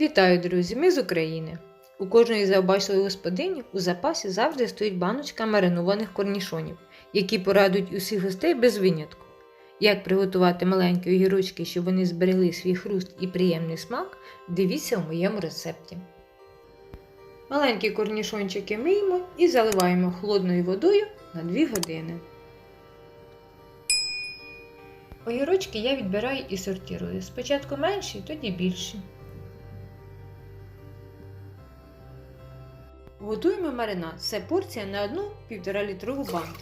Вітаю, друзі! Ми з України. У кожної завбачливої господині у запасі завжди стоїть баночка маринованих корнішонів, які порадують усіх гостей без винятку. Як приготувати маленькі огірочки, щоб вони зберегли свій хруст і приємний смак, дивіться у моєму рецепті. Маленькі корнішончики миємо і заливаємо холодною водою на 2 години. Огірочки я відбираю і сортирую. Спочатку менші, тоді більші. Готуємо маринад. Це порція на одну 1,5 літрову банку.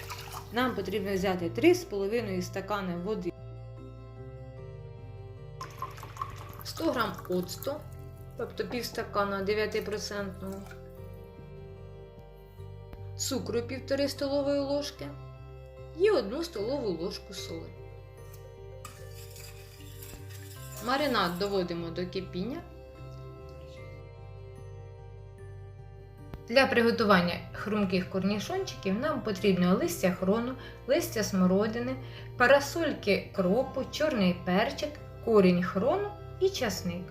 Нам потрібно взяти 3,5 стакани води, 100 г оцту, тобто пів стакана 9%, цукру 1,5 столової ложки і 1 столову ложку соли. Маринад доводимо до кипіння. Для приготування хрумких корнішончиків нам потрібно листя хрону, листя смородини, парасольки кропу, чорний перчик, корінь хрону і часник.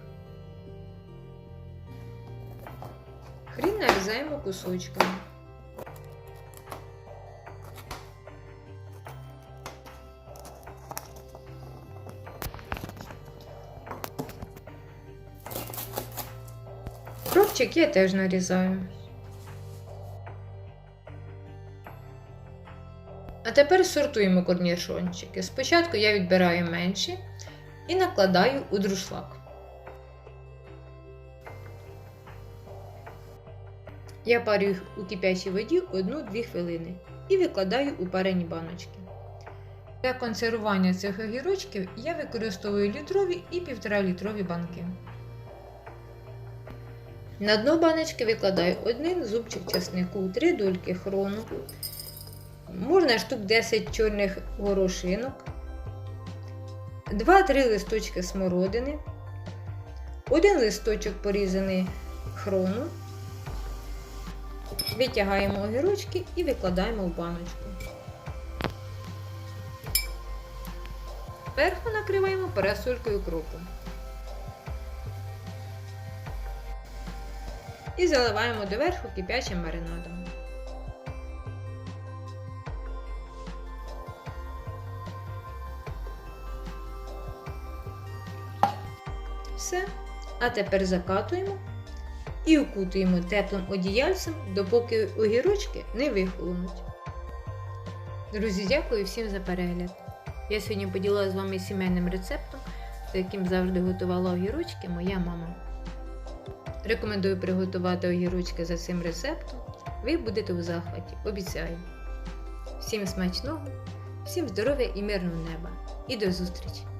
Хрін нарізаємо кусочками. Кропчик я теж нарізаю. А тепер сортуємо корнішончики. Спочатку я відбираю менші і накладаю у друшлак. Я парю їх у кипячій воді 1-2 хвилини і викладаю у парені баночки. Для консервування цих огірочків я використовую літрові і 1,5 літрові банки. На дно баночки викладаю один зубчик часнику, 3 дольки хрону, можна штук 10 чорних горошинок, 2-3 листочки смородини, один листочок порізаний хрону, витягаємо огірочки і викладаємо в баночку. Зверху накриваємо парасолькою кропу. І заливаємо доверху кипячим маринадом. Все. А тепер закатуємо і укутуємо теплим одіяльцем, допоки огірочки не вихолонуть. Друзі, дякую всім за перегляд. Я сьогодні поділилася з вами сімейним рецептом, за яким завжди готувала огірочки моя мама. Рекомендую приготувати огірочки за цим рецептом. Ви будете у захваті, обіцяю. Всім смачного, всім здоров'я і мирного неба. І до зустрічі!